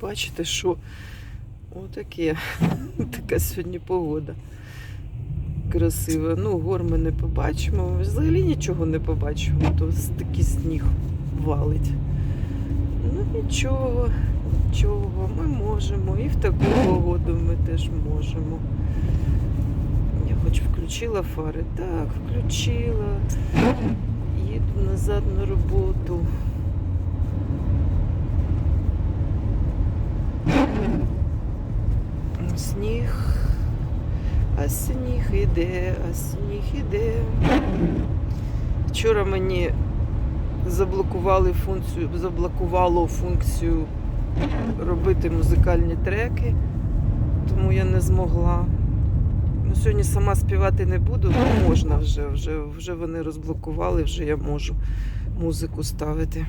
Бачите, що отаке. Така сьогодні погода. Красива. Ну, гор ми не побачимо. Взагалі нічого не побачимо, то такий сніг валить. Ну нічого, нічого, ми можемо. І в таку погоду ми теж можемо. Я хоч включила фари. Так, включила. Назад на роботу. Сніг, а сніг іде, а сніг іде. Вчора мені заблокували функцію, заблокувало функцію робити музикальні треки, тому я не змогла. Ну, сьогодні сама співати не буду, але можна вже, вже, вже вони розблокували, вже я можу музику ставити.